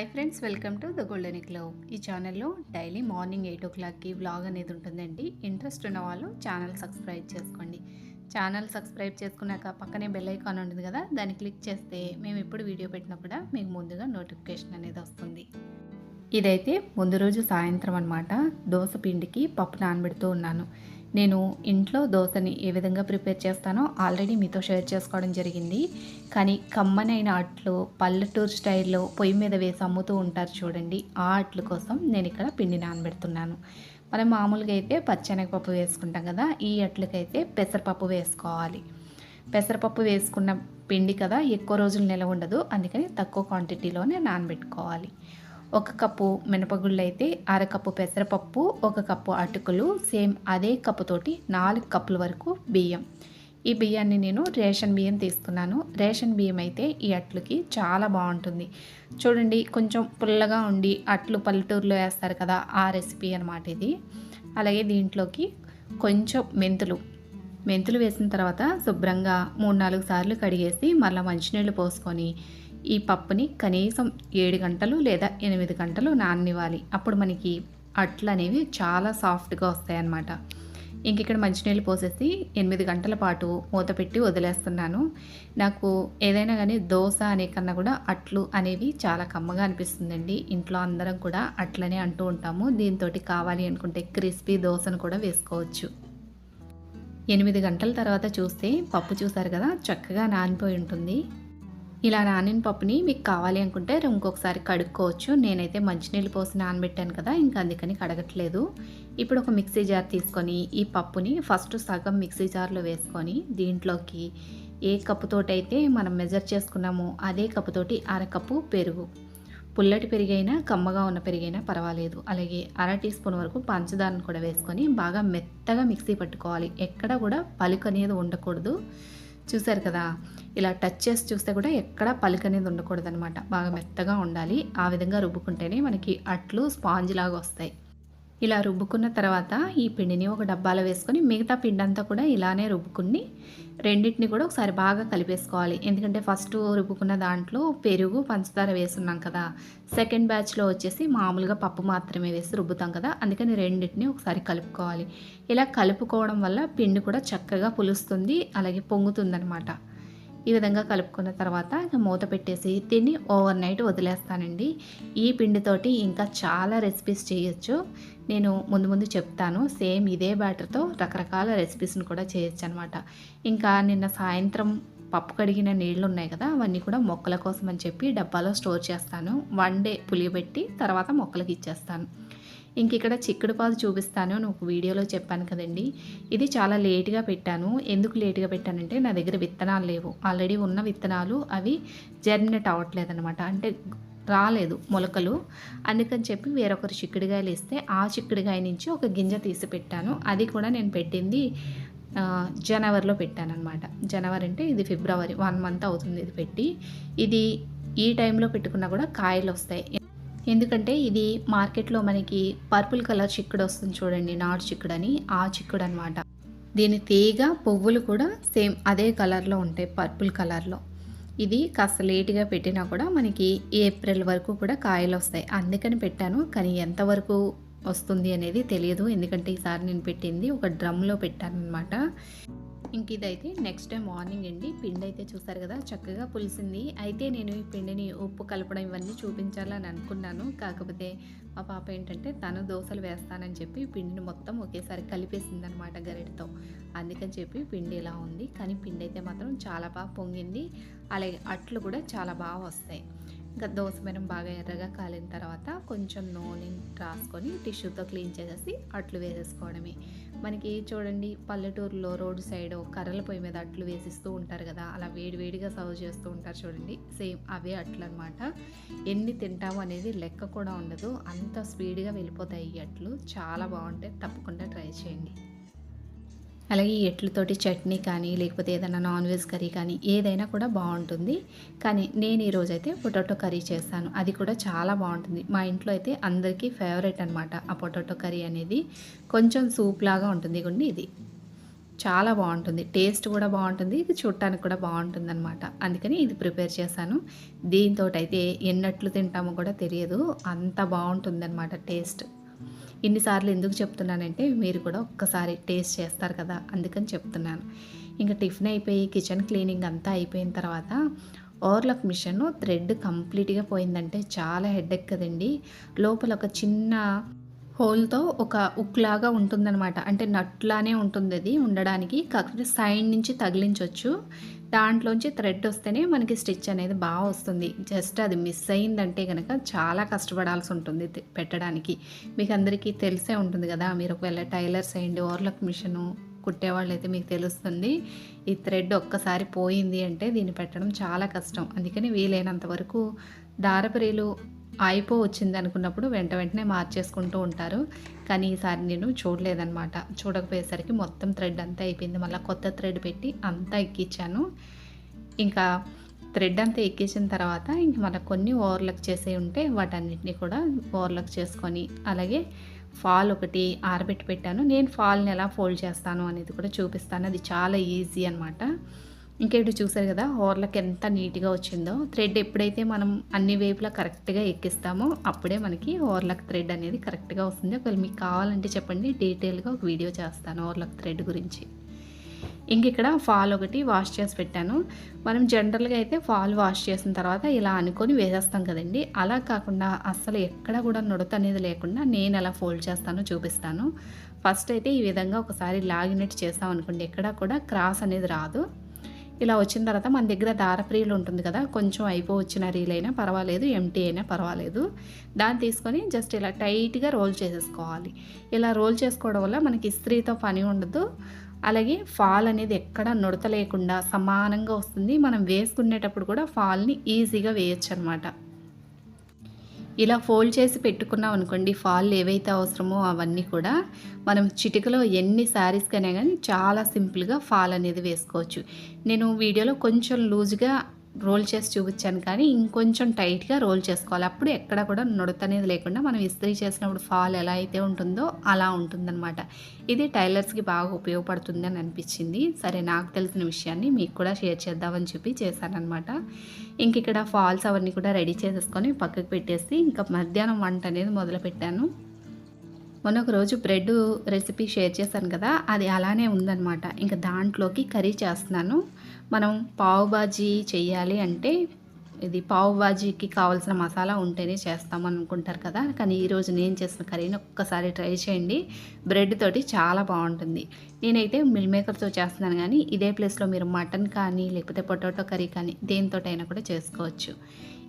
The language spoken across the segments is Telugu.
Hi friends welcome to the golden club ఈ ఛానల్లో డైలీ మార్నింగ్ ఎయిట్ ఓ క్లాక్కి వ్లాగ్ అనేది ఉంటుందండి. ఇంట్రెస్ట్ ఉన్న వాళ్ళు ఛానల్ సబ్స్క్రైబ్ చేసుకోండి. ఛానల్ సబ్స్క్రైబ్ చేసుకున్నాక పక్కనే బెల్ ఐకాన్ ఉంటుంది కదా దాన్ని క్లిక్ చేస్తే మేము ఎప్పుడు వీడియో పెట్టినప్పుడు మీకు ముందుగా నోటిఫికేషన్ అనేది వస్తుంది. ఇదైతే ముందు రోజు సాయంత్రం అనమాట దోశ పిండికి పప్పు నానబెడుతూ ఉన్నాను. నేను ఇంట్లో దోశని ఏ విధంగా ప్రిపేర్ చేస్తానో ఆల్రెడీ మీతో షేర్ చేసుకోవడం జరిగింది. కానీ కమ్మనైన అట్లు పల్లెటూరు స్టైల్లో పొయ్యి మీద వేసి అమ్ముతూ ఉంటారు చూడండి ఆ అట్లు కోసం నేను ఇక్కడ పిండి నానబెడుతున్నాను. మనం మామూలుగా అయితే పచ్చెనగపప్పు వేసుకుంటాం కదా ఈ అట్లకైతే పెసరపప్పు వేసుకోవాలి. పెసరపప్పు వేసుకున్న పిండి కదా ఎక్కువ రోజులు నిలవ ఉండదు అందుకని తక్కువ క్వాంటిటీలోనే నానబెట్టుకోవాలి. ఒక కప్పు మినపగుళ్ళు అయితే అరకప్పు పెసరపప్పు ఒక కప్పు అటుకులు సేమ్ అదే కప్పుతోటి నాలుగు కప్పుల వరకు బియ్యం. ఈ బియ్యాన్ని నేను రేషన్ బియ్యం తీసుకున్నాను. రేషన్ బియ్యం అయితే ఈ అట్లుకి చాలా బాగుంటుంది. చూడండి కొంచెం పుల్లగా ఉండి అట్లు పల్లెటూరులో వేస్తారు కదా ఆ రెసిపీ అనమాట ఇది. అలాగే దీంట్లోకి కొంచెం మెంతులు. మెంతులు వేసిన తర్వాత శుభ్రంగా మూడు నాలుగు సార్లు కడిగేసి మళ్ళీ మంచినీళ్ళు పోసుకొని ఈ పప్పుని కనీసం ఏడు గంటలు లేదా ఎనిమిది గంటలు నాననివ్వాలి. అప్పుడు మనకి అట్లు అనేవి చాలా సాఫ్ట్గా వస్తాయి అన్నమాట ఇంక ఇక్కడ మంచినీళ్ళు పోసేసి ఎనిమిది గంటల పాటు మూత పెట్టి వదిలేస్తున్నాను. నాకు ఏదైనా కానీ దోశ అనే కన్నా కూడా అట్లు అనేవి చాలా కమ్మగా అనిపిస్తుందండి. ఇంట్లో అందరం కూడా అట్లనే అంటూ ఉంటాము. దీంతో కావాలి అనుకుంటే క్రిస్పీ దోశను కూడా వేసుకోవచ్చు. ఎనిమిది గంటల తర్వాత చూస్తే పప్పు చూసారు కదా? చక్కగా నానిపోయి ఉంటుంది. ఇలా నానిన పప్పుని మీకు కావాలి అనుకుంటే ఇంకొకసారి కడుక్కోవచ్చు. నేనైతే మంచినీళ్ళు పోసి నానబెట్టాను కదా ఇంకా అందుకని కడగట్లేదు. ఇప్పుడు ఒక మిక్సీ జార్ తీసుకొని ఈ పప్పుని ఫస్ట్ సగం మిక్సీ జార్లో వేసుకొని దీంట్లోకి ఏ కప్పుతోటైతే మనం మెజర్ చేసుకున్నామో అదే కప్పుతోటి అరకప్పు పెరుగు. పుల్లటి పెరిగైనా కమ్మగా ఉన్న పెరిగైనా పర్వాలేదు. అలాగే అర టీ స్పూన్ వరకు పంచదారను కూడా వేసుకొని బాగా మెత్తగా మిక్సీ పట్టుకోవాలి. ఎక్కడ కూడా పలుకు అనేది ఉండకూడదు. చూసారు కదా? ఇలా టచ్ చేసి చూస్తే కూడా ఎక్కడ పలుకు అనేది ఉండకూడదు అనమాట బాగా మెత్తగా ఉండాలి. ఆ విధంగా రుబ్బుకుంటేనే మనకి అట్లు స్పాంజ్ లాగా వస్తాయి. ఇలా రుబ్బుకున్న తర్వాత ఈ పిండిని ఒక డబ్బాలో వేసుకొని మిగతా పిండి అంతా కూడా ఇలానే రుబ్బుకుని రెండింటిని కూడా ఒకసారి బాగా కలిపేసుకోవాలి. ఎందుకంటే ఫస్ట్ రుబ్బుకున్న దాంట్లో పెరుగు పంచదార వేసున్నాం కదా. సెకండ్ బ్యాచ్లో వచ్చేసి మామూలుగా పప్పు మాత్రమే వేసి రుబ్బుతాం కదా. అందుకని రెండింటిని ఒకసారి కలుపుకోవాలి. ఇలా కలుపుకోవడం వల్ల పిండి కూడా చక్కగా పులుస్తుంది అలాగే పొంగుతుందనమాట ఈ విధంగా కలుపుకున్న తర్వాత మూత పెట్టేసి దీన్ని ఓవర్ నైట్ వదిలేస్తానండి. ఈ పిండితోటి ఇంకా చాలా రెసిపీస్ చేయొచ్చు. నేను ముందు ముందు చెప్తాను. సేమ్ ఇదే బ్యాటర్తో రకరకాల రెసిపీస్ని కూడా చేయొచ్చు అనమాట ఇంకా నిన్న సాయంత్రం పప్పు కడిగిన నీళ్ళు ఉన్నాయి కదా అవన్నీ కూడా మొక్కల కోసం అని చెప్పి డబ్బాలో స్టోర్ చేస్తాను. వన్ డే పులియబెట్టి తర్వాత మొక్కలకి ఇచ్చేస్తాను. ఇంక ఇక్కడ చిక్కుడు పాదు చూపిస్తాను. ఒక వీడియోలో చెప్పాను కదండి. ఇది చాలా లేట్గా పెట్టాను. ఎందుకు లేట్గా పెట్టానంటే నా దగ్గర విత్తనాలు లేవు. ఆల్రెడీ ఉన్న విత్తనాలు అవి జర్మినేట్ అవ్వట్లేదు అనమాట అంటే రాలేదు మొలకలు. అందుకని చెప్పి వేరొకరు చిక్కుడుగాయలు ఇస్తే ఆ చిక్కుడుగాయ నుంచి ఒక గింజ తీసి పెట్టాను. అది కూడా నేను పెట్టింది జనవరిలో పెట్టాను అనమాట జనవరి అంటే ఇది ఫిబ్రవరి వన్ మంత్ అవుతుంది ఇది పెట్టి. ఇది ఈ టైంలో పెట్టుకున్నా కూడా కాయలు వస్తాయి. ఎందుకంటే ఇది మార్కెట్లో మనకి పర్పుల్ కలర్ చిక్కుడు వస్తుంది చూడండి నాటు చిక్కుడు అని ఆ చిక్కుడు అనమాట దీని తీగ పువ్వులు కూడా సేమ్ అదే కలర్లో ఉంటాయి పర్పుల్ కలర్లో. ఇది కాస్త లేటుగా పెట్టినా కూడా మనకి ఏప్రిల్ వరకు కూడా కాయలు వస్తాయి. అందుకని పెట్టాను కానీ ఎంతవరకు వస్తుంది అనేది తెలియదు. ఎందుకంటే ఈసారి నేను పెట్టింది ఒక డ్రమ్లో పెట్టాను అనమాట ఇంక ఇదైతే నెక్స్ట్ డే మార్నింగ్ అండి. పిండి అయితే చూసారు కదా చక్కగా పులిసింది. అయితే నేను ఈ పిండిని ఉప్పు కలపడం ఇవన్నీ చూపించాలని అనుకున్నాను. కాకపోతే మా పాప ఏంటంటే తను దోశలు వేస్తానని చెప్పి పిండిని మొత్తం ఒకేసారి కలిపేసింది అనమాట గరిటతో. అందుకని చెప్పి పిండి ఇలా ఉంది. కానీ పిండి అయితే మాత్రం చాలా బాగా పొంగింది. అలాగే అట్లు కూడా చాలా బాగా వస్తాయి. ఇంకా దోశ మనం బాగా ఎర్రగా కాలిన తర్వాత కొంచెం నూనె రాసుకొని టిష్యూతో క్లీన్ చేసేసి అట్లు వేసేసుకోవడమే. మనకి చూడండి పల్లెటూరులో రోడ్డు సైడ్ కర్రల పొయ్యి మీద అట్లు వేసిస్తూ ఉంటారు కదా అలా వేడివేడిగా సర్వ్ చేస్తూ ఉంటారు చూడండి. సేమ్ అవే అట్లు అనమాట ఎన్ని తింటాము అనేది లెక్క కూడా ఉండదు. అంత స్పీడ్గా వెళ్ళిపోతాయి ఈ అట్లు. చాలా బాగుంటాయి. తప్పకుండా ట్రై చేయండి. అలాగే ఈ ఎట్లతోటి చట్నీ కానీ లేకపోతే ఏదైనా నాన్ వెజ్ కర్రీ కానీ ఏదైనా కూడా బాగుంటుంది. కానీ నేను ఈరోజు అయితే పొటాటో కర్రీ చేస్తాను. అది కూడా చాలా బాగుంటుంది. మా ఇంట్లో అయితే అందరికీ ఫేవరెట్ అనమాట ఆ పొటాటో కర్రీ అనేది. కొంచెం సూప్ లాగా ఉంటుంది ఇగోండి ఇది. చాలా బాగుంటుంది. టేస్ట్ కూడా బాగుంటుంది. ఇది చూడటానికి కూడా బాగుంటుంది అనమాట అందుకని ఇది ప్రిపేర్ చేశాను. దీంతో అయితే ఎన్నట్లు తింటామో కూడా తెలియదు. అంత బాగుంటుంది అనమాట టేస్ట్ ఇన్నిసార్లు ఎందుకు చెప్తున్నానంటే మీరు కూడా ఒక్కసారి టేస్ట్ చేస్తారు కదా అందుకని చెప్తున్నాను. ఇంకా టిఫిన్ అయిపోయి కిచెన్ క్లీనింగ్ అంతా అయిపోయిన తర్వాత ఓవర్లాక్ మిషన్ థ్రెడ్ కంప్లీట్గా పోయిందంటే చాలా హెడ్ఎక్ కదండి. లోపల ఒక చిన్న హోల్తో ఒక ఉక్ లాగా ఉంటుందన్నమాట. అంటే నట్లానే ఉంటుంది అది ఉండడానికి. కాకపోతే సైడ్ నుంచి తగిలించవచ్చు దాంట్లోంచి థ్రెడ్ వస్తేనే మనకి స్టిచ్ అనేది బాగా వస్తుంది. జస్ట్ అది మిస్ అయిందంటే కనుక చాలా కష్టపడాల్సి ఉంటుంది పెట్టడానికి. మీకు అందరికీ తెలిసే ఉంటుంది కదా మీరు ఒకవేళ టైలర్స్ అయ్యండి ఓవర్లక్ మిషను కుట్టేవాళ్ళు అయితే మీకు తెలుస్తుంది. ఈ థ్రెడ్ ఒక్కసారి పోయింది అంటే దీన్ని పెట్టడం చాలా కష్టం. అందుకని వీలైనంత వరకు దారపరీలు అయిపో వచ్చింది అనుకున్నప్పుడు వెంట వెంటనే మార్చేసుకుంటూ ఉంటారు. కానీ ఈసారి నేను చూడలేదన్నమాట. చూడకపోయేసరికి మొత్తం థ్రెడ్ అంతా అయిపోయింది. మళ్ళీ కొత్త థ్రెడ్ పెట్టి అంతా ఎక్కించాను ఇంకా థ్రెడ్ అంతా ఎక్కించిన తర్వాత ఇంక మనకు కొన్ని ఓవర్లక్ చేసే ఉంటే వాటన్నిటిని కూడా ఓవర్లక్ చేసుకొని అలాగే ఫాల్ ఒకటి ఆరబెట్టి పెట్టాను. నేను ఫాల్ని ఎలా ఫోల్డ్ చేస్తాను అనేది కూడా చూపిస్తాను. అది చాలా ఈజీ అనమాట ఇంకా ఇటు చూసారు కదా హోర్లకు ఎంత నీట్గా వచ్చిందో. థ్రెడ్ ఎప్పుడైతే మనం అన్ని వైపులా కరెక్ట్గా ఎక్కిస్తామో అప్పుడే మనకి ఓవర్లక్ థ్రెడ్ అనేది కరెక్ట్గా వస్తుంది. ఒకవేళ మీకు కావాలంటే చెప్పండి డీటెయిల్గా ఒక వీడియో చేస్తాను ఓవర్లక్ థ్రెడ్ గురించి. ఇంక ఇక్కడ ఫాల్ ఒకటి వాష్ చేసి పెట్టాను. మనం జనరల్గా అయితే ఫాల్ వాష్ చేసిన తర్వాత ఇలా అనుకొని వేసేస్తాం కదండి. అలా కాకుండా అస్సలు ఎక్కడ కూడా నుడత అనేది లేకుండా నేను ఎలా ఫోల్డ్ చేస్తానో చూపిస్తాను. ఫస్ట్ అయితే ఈ విధంగా ఒకసారి లాగినెట్ చేస్తాం అనుకోండి ఎక్కడ కూడా క్రాస్ అనేది రాదు. ఇలా వచ్చిన తర్వాత మన దగ్గర దారపు రీల్ ఉంటుంది కదా కొంచెం అయిపో వచ్చిన రీల్ అయినా పర్వాలేదు ఎంటీ అయినా పర్వాలేదు. దాన్ని తీసుకొని జస్ట్ ఇలా టైట్గా రోల్ చేసేసుకోవాలి. ఇలా రోల్ చేసుకోవడం వల్ల మనకి ఇస్త్రీతో పని ఉండదు. అలాగే ఫాల్ అనేది ఎక్కడ నుడత లేకుండా సమానంగా వస్తుంది. మనం వేసుకునేటప్పుడు కూడా ఫాల్ని ఈజీగా వేయచ్చు అనమాట ఇలా ఫోల్డ్ చేసి పెట్టుకున్నాం అనుకోండి ఫాల్ ఏవైతే అవసరమో అవన్నీ కూడా మనం చిటికలో ఎన్ని శారీస్కైనా కానీ చాలా సింపుల్గా ఫాల్ అనేది వేసుకోవచ్చు. నేను వీడియోలో కొంచెం లూజ్గా రోల్ చేసి చూపించాను కానీ ఇంకొంచెం టైట్గా రోల్ చేసుకోవాలి. అప్పుడు ఎక్కడ కూడా నుడత అనేది లేకుండా మనం ఇస్త్రీ చేసినప్పుడు ఫాల్ ఎలా అయితే ఉంటుందో అలా ఉంటుందన్నమాట. ఇది టైలర్స్కి బాగా ఉపయోగపడుతుంది అని అనిపించింది. సరే నాకు తెలిసిన విషయాన్ని మీకు కూడా షేర్ చేద్దామని చెప్పి చేశానమాట ఇంక ఇక్కడ ఫాల్స్ అవన్నీ కూడా రెడీ చేసేసుకొని పక్కకు పెట్టేసి ఇంకా మధ్యాహ్నం వంట అనేది మొదలుపెట్టాను. మొన్న ఒక రోజు బ్రెడ్ రెసిపీ షేర్ చేశాను కదా అది అలానే ఉందన్నమాట. ఇంకా దాంట్లోకి కర్రీ చేస్తున్నాను. మనం పావు బాజీ చేయాలి అంటే ఇది పావు బాజీకి కావాల్సిన మసాలా ఉంటేనే చేస్తాం అనుకుంటారు కదా. కానీ ఈరోజు నేను చేసిన కర్రీని ఒక్కసారి ట్రై చేయండి. బ్రెడ్ తోటి చాలా బాగుంటుంది. నేనైతే మిల్ మేకర్తో చేస్తున్నాను కానీ ఇదే ప్లేస్లో మీరు మటన్ కానీ లేకపోతే పొటాటో కర్రీ కానీ దేనితోటైనా కూడా చేసుకోవచ్చు.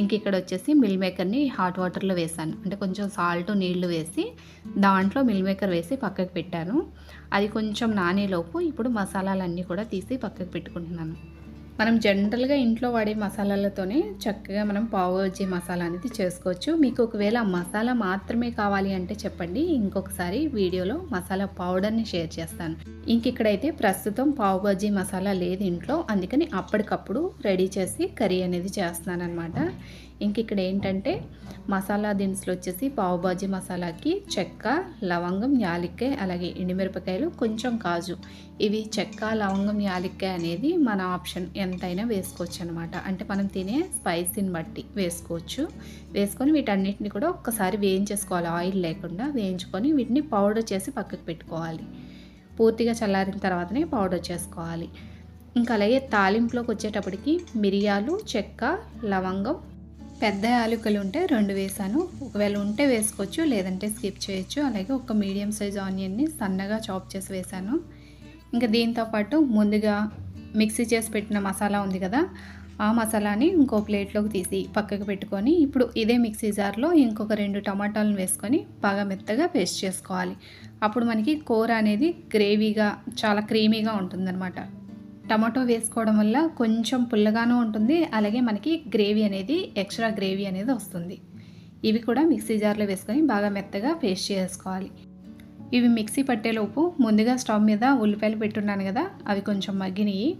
ఇంక ఇక్కడ వచ్చేసి మిల్ మేకర్ని హాట్ వాటర్లో వేసాను. అంటే కొంచెం సాల్ట్ నీళ్ళు వేసి దాంట్లో మిల్ మేకర్ వేసి పక్కకు పెట్టాను. అది కొంచెం నానేలోపు ఇప్పుడు మసాలాలన్నీ కూడా తీసి పక్కకు పెట్టుకుంటున్నాను. మనం జనరల్గా ఇంట్లో వాడే మసాలాలతోనే చక్కగా మనం పావు మసాలా అనేది చేసుకోవచ్చు. మీకు ఒకవేళ మసాలా మాత్రమే కావాలి అంటే చెప్పండి. ఇంకొకసారి వీడియోలో మసాలా పౌడర్ని షేర్ చేస్తాను. ఇంక ఇక్కడైతే ప్రస్తుతం పావు బజ్జీ మసాలా లేదు ఇంట్లో. అందుకని అప్పటికప్పుడు రెడీ చేసి కర్రీ అనేది చేస్తున్నాను అనమాట ఇంక ఇక్కడ ఏంటంటే మసాలా దినుసులు వచ్చేసి పావుబాజీ మసాలాకి చెక్క లవంగం యాలిక్కాయ అలాగే ఎండుమిరపకాయలు కొంచెం కాజు. ఇవి చెక్క లవంగం యాలిక్కాయ అనేది మన ఆప్షన్ ఎంతైనా వేసుకోవచ్చు అనమాట అంటే మనం తినే స్పైసీని బట్టి వేసుకోవచ్చు. వేసుకొని వీటన్నిటిని కూడా ఒక్కసారి వేయించేసుకోవాలి. ఆయిల్ లేకుండా వేయించుకొని వీటిని పౌడర్ చేసి పక్కకు పెట్టుకోవాలి. పూర్తిగా చల్లారిన తర్వాతనే పౌడర్ చేసుకోవాలి. ఇంకా అలాగే తాలింపులోకి వచ్చేటప్పటికి మిరియాలు చెక్క లవంగం పెద్ద యాలకులు ఉంటే రెండు వేసాను. ఒకవేళ ఉంటే వేసుకోవచ్చు లేదంటే స్కిప్ చేయొచ్చు. అలాగే ఒక మీడియం సైజ్ ఆనియన్ని సన్నగా చాప్ చేసి వేసాను. ఇంకా దీంతో పాటు ముందుగా మిక్సీ చేసి పెట్టిన మసాలా ఉంది కదా ఆ మసాలాని ఇంకో ప్లేట్లోకి తీసి పక్కకు పెట్టుకొని ఇప్పుడు ఇదే మిక్సీ జార్లో ఇంకొక రెండు టమాటాలను వేసుకొని బాగా మెత్తగా పేస్ట్ చేసుకోవాలి. అప్పుడు మనకి కూర అనేది గ్రేవీగా చాలా క్రీమీగా ఉంటుందన్నమాట. టమాటో వేసుకోవడం వల్ల కొంచెం పుల్లగాను ఉంటుంది. అలాగే మనకి గ్రేవీ అనేది ఎక్స్ట్రా గ్రేవీ అనేది వస్తుంది. ఇవి కూడా మిక్సీ జార్లో వేసుకొని బాగా మెత్తగా పేస్ట్ చేసుకోవాలి. ఇవి మిక్సీ పట్టేలోపు ముందుగా స్టవ్ మీద ఉల్లిపాయలు పెట్టున్నాను కదా అవి కొంచెం మగ్గినాయి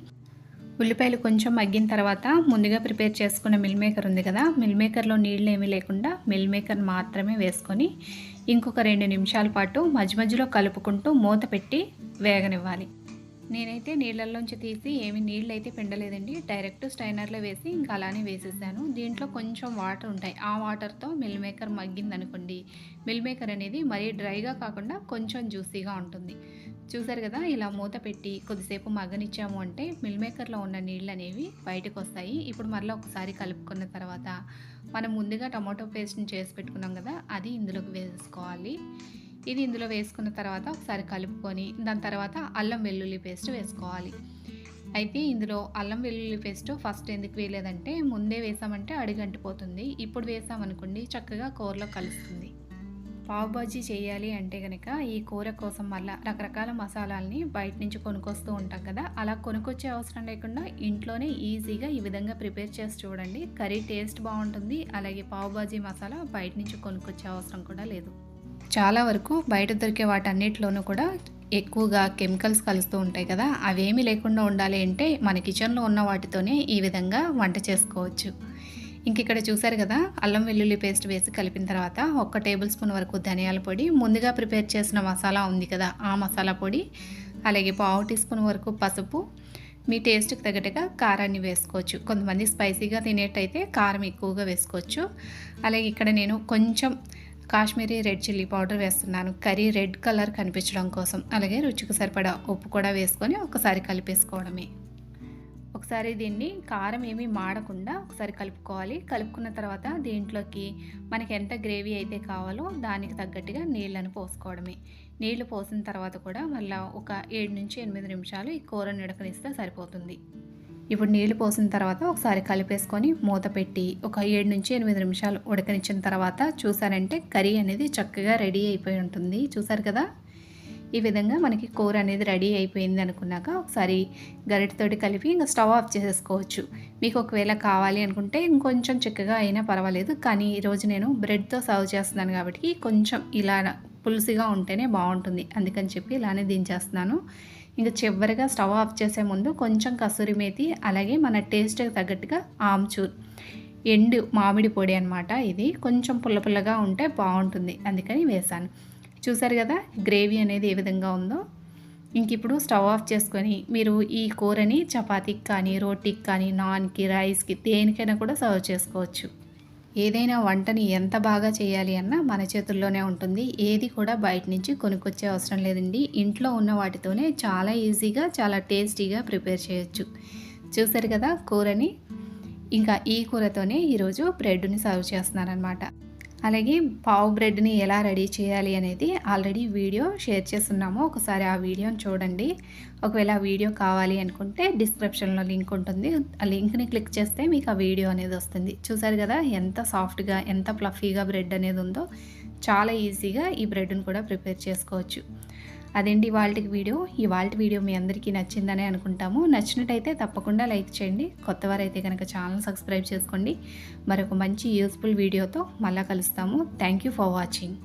ఉల్లిపాయలు కొంచెం మగ్గిన తర్వాత ముందుగా ప్రిపేర్ చేసుకున్న మిల్ మేకర్ ఉంది కదా మిల్ మేకర్లో నీళ్ళు ఏమీ లేకుండా మిల్ మేకర్ మాత్రమే వేసుకొని ఇంకొక రెండు నిమిషాల పాటు మధ్య మధ్యలో కలుపుకుంటూ మూత పెట్టి వేగనివ్వాలి. నేనైతే నీళ్ళల్లోంచి తీసి ఏమి నీళ్ళు అయితే పిండలేదండి. డైరెక్ట్ స్టైనర్లో వేసి ఇంకా అలానే వేసేసాను. దీంట్లో కొంచెం వాటర్ ఉంటాయి. ఆ వాటర్తో మిల్ మేకర్ మగ్గింది అనుకోండి మిల్ మేకర్ అనేది మరీ డ్రైగా కాకుండా కొంచెం జ్యూసీగా ఉంటుంది. చూసారు కదా ఇలా మూత పెట్టి కొద్దిసేపు మగ్గనిచ్చాము అంటే మిల్ మేకర్లో ఉన్న నీళ్ళు అనేవి బయటకు వస్తాయి ఇప్పుడు మరలా ఒకసారి కలుపుకున్న తర్వాత మనం ముందుగా టమాటో పేస్ట్ని చేసి పెట్టుకున్నాం కదా అది ఇందులోకి వేసుకోవాలి ఇది ఇందులో వేసుకున్న తర్వాత ఒకసారి కలుపుకొని దాని తర్వాత అల్లం వెల్లుల్లి పేస్ట్ వేసుకోవాలి. అయితే ఇందులో అల్లం వెల్లుల్లి పేస్ట్ ఫస్ట్ ఎందుకు వేయలేదంటే ముందే వేసామంటే అడిగంటిపోతుంది. ఇప్పుడు వేసామనుకోండి చక్కగా కూరలో కలుస్తుంది. పావు బాజీ చేయాలి అంటే కనుక ఈ కూర కోసం మళ్ళీ రకరకాల మసాలాలని బయట నుంచి కొనుక్కొస్తూ ఉంటాం కదా అలా కొనుక్కొచ్చే అవసరం లేకుండా ఇంట్లోనే ఈజీగా ఈ విధంగా ప్రిపేర్ చేసి చూడండి. కర్రీ టేస్ట్ బాగుంటుంది అలాగే పావు బాజీ మసాలా బయట నుంచి కొనుక్కొచ్చే అవసరం కూడా లేదు. చాలా వరకు బయట దొరికే వాటన్నిటిలోనూ కూడా ఎక్కువగా కెమికల్స్ కలుస్తూ ఉంటాయి కదా. అవేమీ లేకుండా ఉండాలి అంటే మన కిచెన్లో ఉన్న వాటితోనే ఈ విధంగా వంట చేసుకోవచ్చు. ఇంక ఇక్కడ చూసారు కదా అల్లం వెల్లుల్లి పేస్ట్ వేసి కలిపిన తర్వాత ఒక్క టేబుల్ స్పూన్ వరకు ధనియాల పొడి ముందుగా ప్రిపేర్ చేసిన మసాలా ఉంది కదా ఆ మసాలా పొడి అలాగే పావు టీ స్పూన్ వరకు పసుపు మీ టేస్ట్కి తగ్గట్టుగా కారాన్ని వేసుకోవచ్చు. కొంతమంది స్పైసీగా తినేటైతే కారం ఎక్కువగా వేసుకోవచ్చు. అలాగే ఇక్కడ నేను కొంచెం కాశ్మీరీ రెడ్ చిల్లీ పౌడర్ వేస్తున్నాను. కర్రీ రెడ్ కలర్ కనిపించడం కోసం. అలాగే రుచికి సరిపడా ఉప్పు కూడా వేసుకొని ఒకసారి కలిపేసుకోవడమే. ఒకసారి దీన్ని కారం ఏమీ మాడకుండా ఒకసారి కలుపుకోవాలి. కలుపుకున్న తర్వాత దీంట్లోకి మనకి ఎంత గ్రేవీ అయితే కావాలో దానికి తగ్గట్టుగా నీళ్ళను పోసుకోవడమే. నీళ్ళు పోసిన తర్వాత కూడా మళ్ళీ ఒక ఏడు నుంచి ఎనిమిది నిమిషాలు ఈ కూరని నిడకనిస్తే సరిపోతుంది. ఇప్పుడు నీళ్ళు పోసిన తర్వాత ఒకసారి కలిపేసుకొని మూత పెట్టి ఒక ఏడు నుంచి ఎనిమిది నిమిషాలు ఉడకనిచ్చిన తర్వాత చూసారంటే కర్రీ అనేది చక్కగా రెడీ అయిపోయి ఉంటుంది. చూసారు కదా? ఈ విధంగా మనకి కూర అనేది రెడీ అయిపోయింది అనుకున్నాక ఒకసారి గరిటతోటి కలిపి ఇంకా స్టవ్ ఆఫ్ చేసేసుకోవచ్చు. మీకు ఒకవేళ కావాలి అనుకుంటే ఇంకొంచెం చిక్కగా అయినా పర్వాలేదు. కానీ ఈరోజు నేను బ్రెడ్తో సర్వ్ చేస్తున్నాను కాబట్టి కొంచెం ఇలా పులుసుగా ఉంటేనే బాగుంటుంది. అందుకని చెప్పి ఇలానే దించేస్తున్నాను. ఇంకా చివరిగా స్టవ్ ఆఫ్ చేసే ముందు కొంచెం కసూరి మేతి అలాగే మన టేస్ట్కి తగ్గట్టుగా ఆమ్చూర్. ఎండు మామిడి పొడి అనమాట ఇది. కొంచెం పుల్ల పుల్లగా ఉంటే బాగుంటుంది. అందుకని వేసాను. చూసారు కదా గ్రేవీ అనేది ఏ విధంగా ఉందో. ఇంక ఇప్పుడు స్టవ్ ఆఫ్ చేసుకొని మీరు ఈ కూరని చపాతీకి కానీ రోటీకి కానీ నాన్కి రైస్కి దేనికైనా కూడా సర్వ్ చేసుకోవచ్చు. ఏదైనా వంటని ఎంత బాగా చేయాలి అన్నా మన చేతుల్లోనే ఉంటుంది. ఏది కూడా బయట నుంచి కొనుక్కొచ్చే అవసరం లేదండి. ఇంట్లో ఉన్న వాటితోనే చాలా ఈజీగా చాలా టేస్టీగా ప్రిపేర్ చేయొచ్చు. చూసారు కదా కూరని? ఇంకా ఈ కూరతోనే ఈరోజు బ్రెడ్ని సర్వ్ చేస్తున్నారనమాట అలాగే పావు బ్రెడ్ని ఎలా రెడీ చేయాలి అనేది ఆల్రెడీ వీడియో షేర్ చేస్తున్నాము. ఒకసారి ఆ వీడియోని చూడండి. ఒకవేళ వీడియో కావాలి అనుకుంటే డిస్క్రిప్షన్లో లింక్ ఉంటుంది. ఆ లింక్ని క్లిక్ చేస్తే మీకు ఆ వీడియో అనేది వస్తుంది. చూసారు కదా ఎంత సాఫ్ట్గా ఎంత ప్లఫీగా బ్రెడ్ అనేది ఉందో. చాలా ఈజీగా ఈ బ్రెడ్ని కూడా ప్రిపేర్ చేసుకోవచ్చు. అదేంటి ఇవాళకి వీడియో? ఇవాళ వీడియో మీ అందరికీ నచ్చిందని అనుకుంటాము. నచ్చినట్టయితే తప్పకుండా లైక్ చేయండి. కొత్తవారైతే కనుక ఛానల్ సబ్స్క్రైబ్ చేసుకోండి. మరొక మంచి యూస్ఫుల్ వీడియోతో మళ్ళీ కలుస్తాము. Thank you for watching.